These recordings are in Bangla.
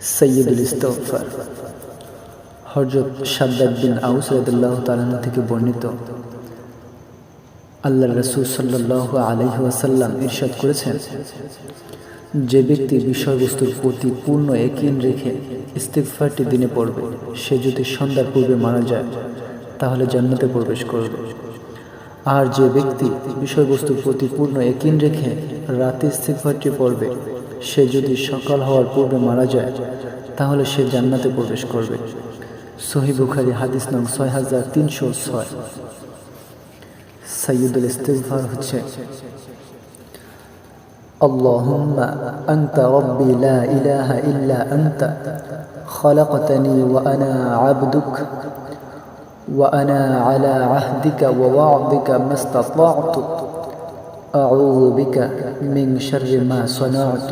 সৈয়দুল ইস্তফার হজরত সাদ্দাদ বিন আউস রদুল্লাহ তালানা থেকে বর্ণিত। আল্লাহ রসুল সাল্লাহ আলহি ওয়াসাল্লাম ইরশাদ করেছেন, যে ব্যক্তি বিষয়বস্তুর প্রতি পূর্ণ একিন রেখে ইস্তিগফারটি দিনে পড়বে, সে যদি সন্ধ্যার পূর্বে মারা যায়, তাহলে জান্নাতে প্রবেশ করবে। আর যে ব্যক্তি বিষয়বস্তুর প্রতি পূর্ণ একিন রেখে রাতে ইস্তিগফারটি পড়বে সে যদি সকাল হওয়ার পূর্বে মারা যায় তাহলে সে জান্নাতে প্রবেশ করবে সহি বুখারি হাদিস নং ছয় হাজার তিনশো ছয় সৈয়দুল ইস্তিগফার হচ্ছে اللهم أنت ربي لا إله إلا أنت خلقتني وأنا عبدك وأنا على عهدك ووعدك ما استطعت أعوذ بك من شر ما صنعت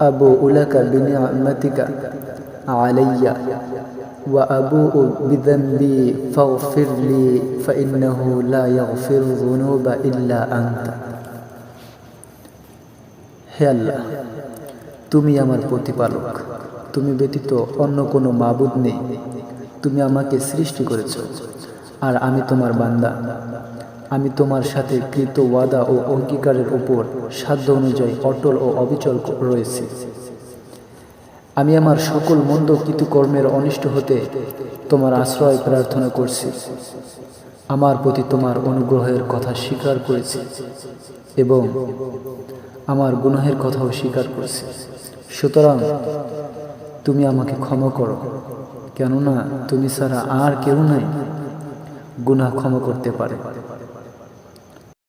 أبوء لك بنعمتك علي وأبوء بذنبي فاغفر لي فإنه لا يغفر الذنوب إلا أنت হে আল্লাহ তুমি আমার প্রতিপালক তুমি ব্যতীত অন্য কোনো মাবুদ নেই তুমি আমাকে সৃষ্টি করেছ আর আমি তোমার বান্দা আমি তোমার সাথে কৃত ওয়াদা ও অঙ্গীকারের উপর সাধ্য অনুযায়ী অটল ও অবিচল রয়েছি। আমি আমার সকল মন্দ কৃতকর্মের অনিষ্ট হতে তোমার আশ্রয় প্রার্থনা করছি। আমার প্রতি তোমার অনুগ্রহের কথা স্বীকার করেছি এবং আমার গুনাহের কথাও স্বীকার করেছি। সুতরাং তুমি আমাকে ক্ষমা করো, কেননা তুমি ছাড়া আর কেউ নাই। গুনাহ ক্ষমা করতে পারে।